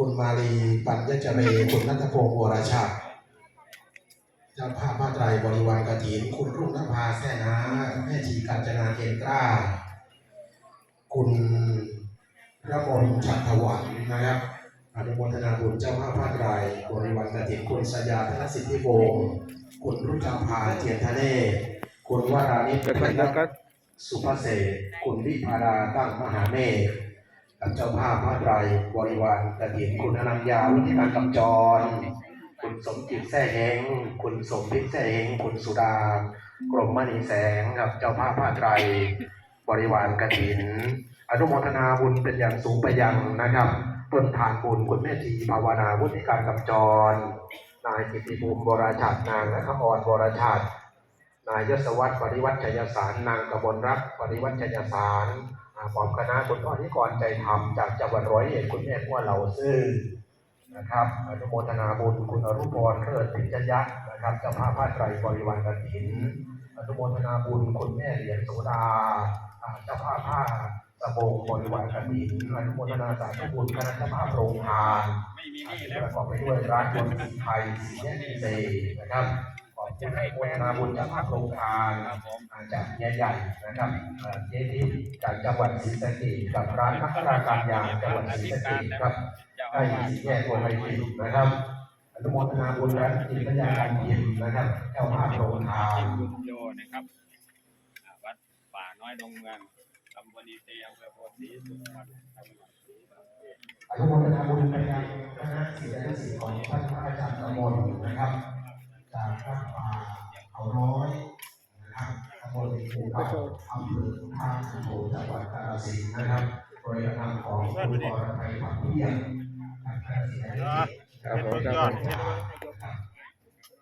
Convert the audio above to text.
คุณมาลีปัญญเจเรคุณนัทพงศ์วรชาติเจ้าภาพผ้าไตรบริวารกฐิน คุณรุ่งนภาแท่นาแม่ชีกัญจนาเกณฑ์กล้า คุณระมนฉัตรถวันนะครับอนุโมทนาบุญเจ้าภาพผ้าไตรบริวารกฐินคุณสยาธนสิทธิวงศ์คุณรุ่งจำพาเทียนทะเลคุณวรานิชก็ท่านแล้วก็สุภเสษคุณวิภาราตั้งมหาเมฆกับ เจ้าภาพพระไตรบริวารกฐินคุณอนัญญาวุฒิการกำจร คุณสมจิตแท่เฮงคุณสมพิษแท่เฮงคุณสุดากรมมณีแสงกับเจ้าภาพพระไตรบริวารกฐิน อนุโมทนาบุญเป็นอย่างสูงไปยังนะครับต้นฐานบุญคุณแม่ทีภาวนาวุฒิการกำจร นายกิติภูมิบราชัดนางนัทอรบราชัดนายยศวัตรปริวัติชยสารนางกบลรักปริวัติชยสาร พร้อมคณะคุณพ่อนิกรใจธรรมจากจังหวัดร้อยเอ็ดคุณแม่พ่อเหล่าซื่อนะครับอนุโมทนาบุญคุณอรุพรเลิศปิจยะนะครับเจ้าภาพผ้าไตรบริวารกฐินอนุโมทนาบุญคุณแม่เหรียญโสดาเจ้าภาพผ้าสบงบริวารกฐินอนุโมทนาสาธุบุญคณะเจ้าภาพโรงทานประกอบไปด้วยร้านบนสีไทยสีแยกเซนะครับขอบคุณให้โฆษณาบุญจากภาคโรงทานจากใหญ่ๆนะครับเอ่อเจดี จากจังหวัดศรีสะเกษกับร้านพัฒนาการยางจังหวัดศรีสะเกษครับเจ้าได้อาวาสสีแยกตัวไทยสินะครับอนุโมทนาบุญและจิตวิญญาณการยินนะครับเจ้าภาพโรงทานจิมบุญโยนะครับอ่าวัดป่าน้อยดงเมืองตำบลอีเตอำเภอโพธิ์ศรีสุพรรณจังหวัดศรีสะเกษอนุโมทนาบุญไปยังคณะศิษยาศิษย์ของท่านพระอาจารย์กมลนะครับจากวัดป่าเขาน้อย ครับตำบลภูเขาอำเภอท่าโขจังหวัดกาฬสินธุ์นะครับโดยนำของคุณอรไทยผักเพียงกากคณะศิษยาศิษย์ครับผมครับ